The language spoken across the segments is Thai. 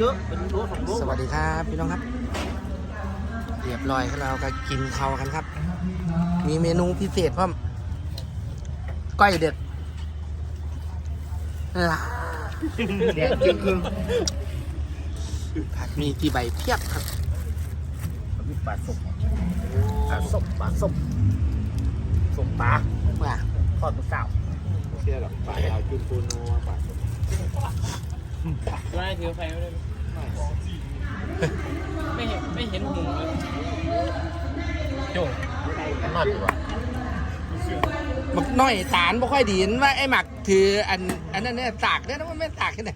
เยอะเป็นโลสองโลสวัสดีครับพี่น้องครับ เรียบร้อยครับเราก็กินข้าวกันครับ มีเมนูพิเศษพร้อมก้อยเด็ดอ่าแดดจริงคือผักมีกี่ใบเพียบครับมีปลาส้มปลาส้มปลาส้มส้มปลาว่าทอดมะสาวเชื่อหรอปลาดาวจุนปูนัวปลาส้มไม่ถือไฟไม่ได้ ไม่เห็นไม่เห็นหุงเลยโจ้นอดอยู่วะบักน้อยตาลบ่ค่อยดีเห็นว่าไอ้หมักถืออันอันนั้นเนี่ยสากเนี่ยนะมันไม่สากแค่ไหน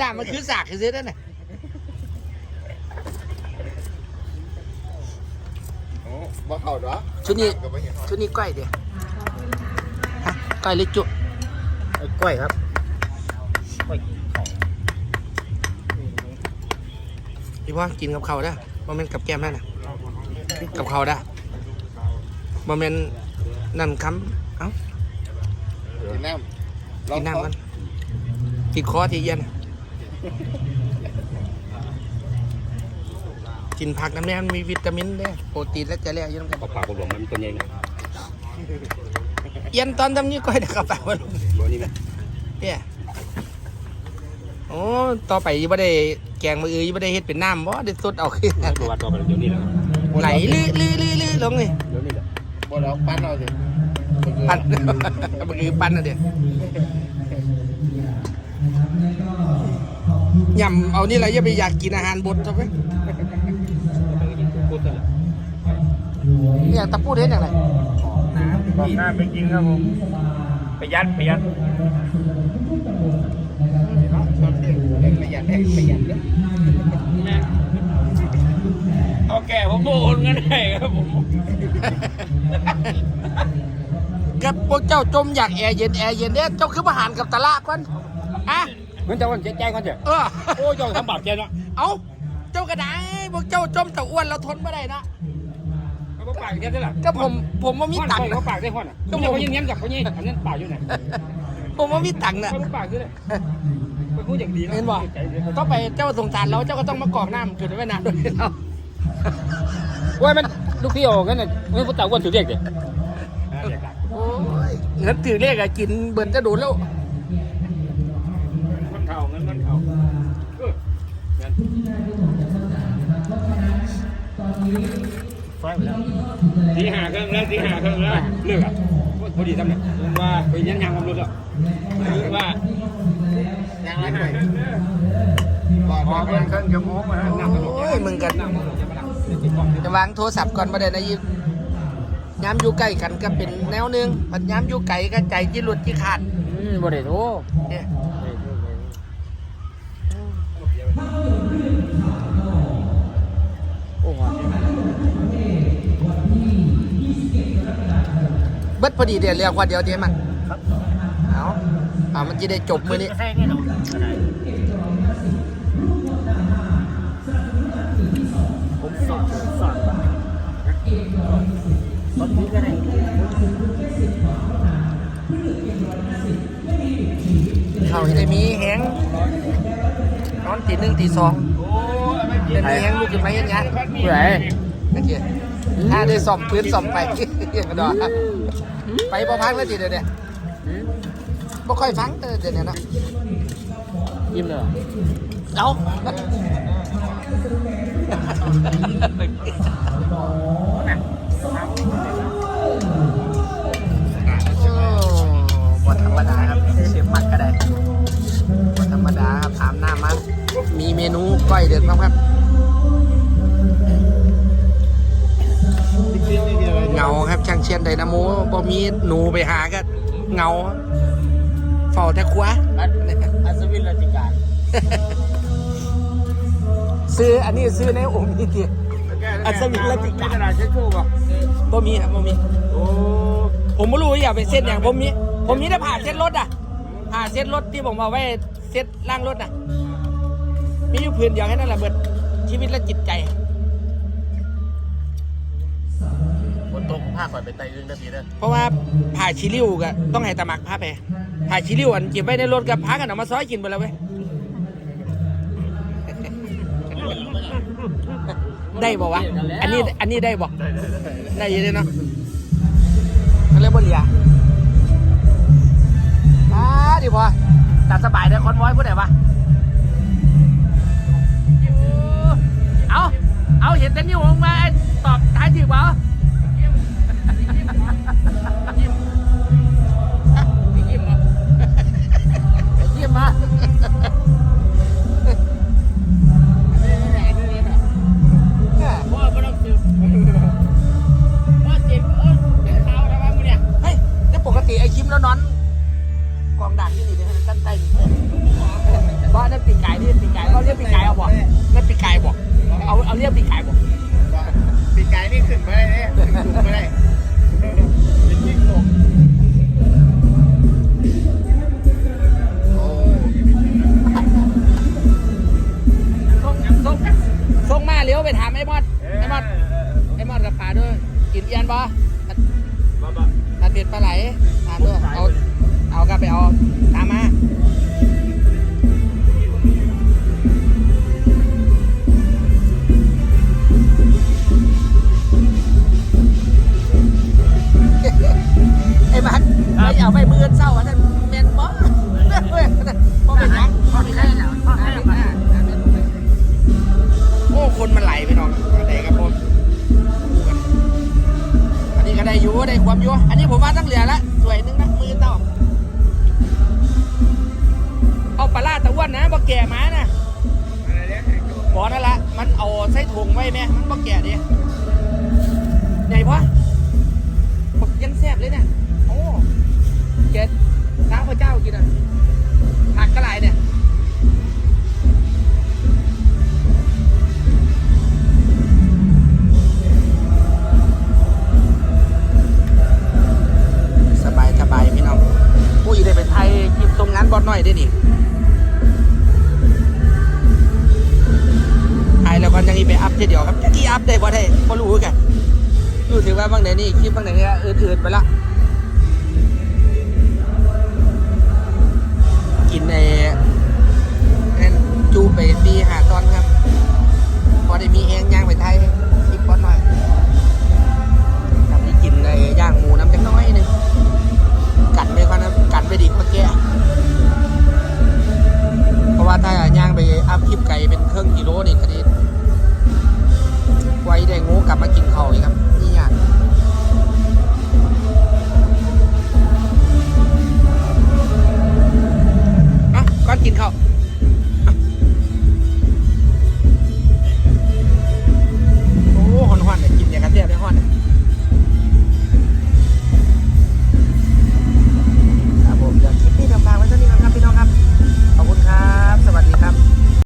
ด่ามันคือสากคือซื้อได้ไหนโอ้บ่เข่าเนาะชุดนี้ก็ไม่เห็นชุดนี้ก้อยเดียวฮะก้อยเล็กจุกล้วยครับกล้วยของ พี่ว่ากินกับเขาวได้บ่แม่นกับแก้มได้นะกับเขาวได้บ่แม่นนั่นคำเอ้ากินน้ำกินน้ำกันกินคอที่เย็นกินผักน้ำแน่มันมีวิตามินเด้โปรตีนและจะเรียกยังกันปลาปลากระหลวงมันตัวใหญ่นะเย็นตอนทำนี้ก้อยเด็กกระเป๋ามันตัวนี้นะเนี่ยโอ้ต่อไปยังไม่ได้แกงมืออื่นยังไม่ได้เฮ็ดเป็นน้ำบ่ได้สดเอาขึ้นตัววัดตัวไปเดี๋ยวนี้แหละไหลลื้อลื้อลื้อลื้อลงเลยเดี๋ยวนี้แหละบ่เราปั้นเอาสิปั้นมันคือปั้นนะเดี๋ยวย่ำเอานี่แหละอย่าไปอยากกินอาหารบดใช่ไหมพูดกันแหละเนี่ยตะปูเห็นอย่างไรบอกหน้าไปกินครับผมไปยัดไปยัดประหยัด ได้ประหยัดเด้อเอาแก่ผมโอนกันได้ครับผมกับพวกเจ้าจมอยากแอร์เย็นแอร์เย็นเนี่ยเจ้าคือมาหารกับตะละก่อนอะเหมือนจะวันแจ้งกันเถอะเออโอ้ยยอมทำบาปแกเนาะเอาเจ้ากระไดพวกเจ้าจมแต่อ้วนเราทนไม่ได้นะเขาปากแค่นั้นแหละก็ผมผมว่ามีตังค์เขานะปากได้ห้อนอะก็เขายังเงี้ยกับเขาเนี่ยอันนั้นปากอยู่ไหน ผมว่ามีตังค์นะเขาปากคือเลยไปพูดอย่างดีเห็นบ่ก็ไปเจ้าสงสารเราเจ้าก็ต้องมากรอกน้ำจุดไว้นานด้วยเราว่ามันลูกพี่โอ้กันน่ะไม่พูดแต่วันถือเรียกเด็กโอ้ยเงินถือเลขอะกินเบิ่นจะดูดแล้วมันเข่าเงินมันเข่าตีหาเครื่องแล้วตีหาเครื่องแล้วเลือกอะ พอดีทำเนี่ยว่าไปยันยางความรู้แล้วว่ายังไงบ่บ่เครื่องเครื่องจะโม้มาแล้วน้ำตลกโอ้ยมึงกันจะวางโทรศัพท์ก่อนประเด็นนะยิบย้ำอยู่ใกล้กันก็เป็นแนวหนึงพันย้ำอยู่ไกลก็ใจจีหลุดจีขาดบ่ได้โทรเนี่ย เบิดพอดีเดี๋ยวเรียกว่าเดี๋ยวเดี๋ยวมันเอาเอามันจะได้จบมือนี้ใช่แน่นอนผมสอนสอนว่าตอนนี้ก็ได้เขาจะได้มีแหงนอนตีหนึ่งตีสองเป็นมีแหงลูกขึ้นไปเห็นงานผู้ใดนั่นเอง ถ้าได้ซ่อมพื้นซ่อมไปเอย่างกระดอกไปบ่พักแล้วทีเดียวเนี่ยบ่ค่อยฟังแต่เดี๋ยวนี้เนาะยิ้มเลยเอาโอ้บ่ธรรมดาครับเชฟมักก็ได้บ่ธรรมดาครับถามหน้ามามีเมนูก้อยเด็ดบ้างครับ ครับช่างเชียนไดนาโมบ่มีหนูไปหาก็เงาเฝ้าแต่ครัวอัศวินราชการซื้ออันนี้ซื้อในองค์นี้ทีอัศวินราชการกระดาษเช็ดชู่ป่ะบ่มีครับบ่มีโอ้ผมไม่รู้ว่าอยากไปเซ็ตอย่างผมมีผมมีแต่ผ่าเซ็ตรถอะผ่าเซ็ตรถที่ผมเอาไว้เซ็ตล่างรถอะมีอยู่พื้นเดียวแค่นั้นแหละเบิดชีวิตและจิตใจ ผ้าก่อนไปไต่อื่นได้ดีเด้อเพราะว่าผ่าชิลิวก็ต้องให้ตะหมักผ้าไปผ่าชิลิวอันเก็บไว้ในรถกับพากันออกมาซอยกินไปแล้วเว้ยได้บ่วะอันนี้อันนี้ได้บ่ได้ได้ได้ได้อยินเลยเนาะมันเลยกบ่เหลียอ่าดีพอตัดสบายได้คอนไวอยผู้ใดวะเอาเอาเห็นแต่นิ้วผมมาตอบท้ายจีบเปล่า กองดักที่นี่เดี๋ยวตั้งใต้ดินเลยเพราะนั่นปีกไก่นี่ปีกไก่เราเรียกปีกไก่เอาบ่นั่นปีกไก่บ่เอาเอาเรียกปีกไก่บ่ปีกไก่นี่ขึ้นไม่ได้เนี่ยสูงไม่ได้ วนนะบ่แก่มานะอะไรเนี่ยบอนั่นละมันเอาใส่ถุงไว้ไหมมันบ่แก่ดิใหญ่ปะบักยังแซ่บเลยเนี่ยโอ้เจ็ดท้าพระเจ้ากินอะ แล้วบางไหนนี่คลิปบางไหนนี่อืดๆไปละกินไอ้จูไปปีหาตอนครับ พอได้มีแองย่างไปไทยคลิปก้อนหน่อยทำให้กินไอย่างหมูน้ำจังน้อยนึงกัดไม่ค่อยนะกัดไปดีกว่กแกเพราะว่าถ้าย่างไปอัพคลิปไก่เป็นเครื่องกิโลนี่คดีไว้ได้งูกลับมากินเขาอีกครับนี่อย่าง 可靠。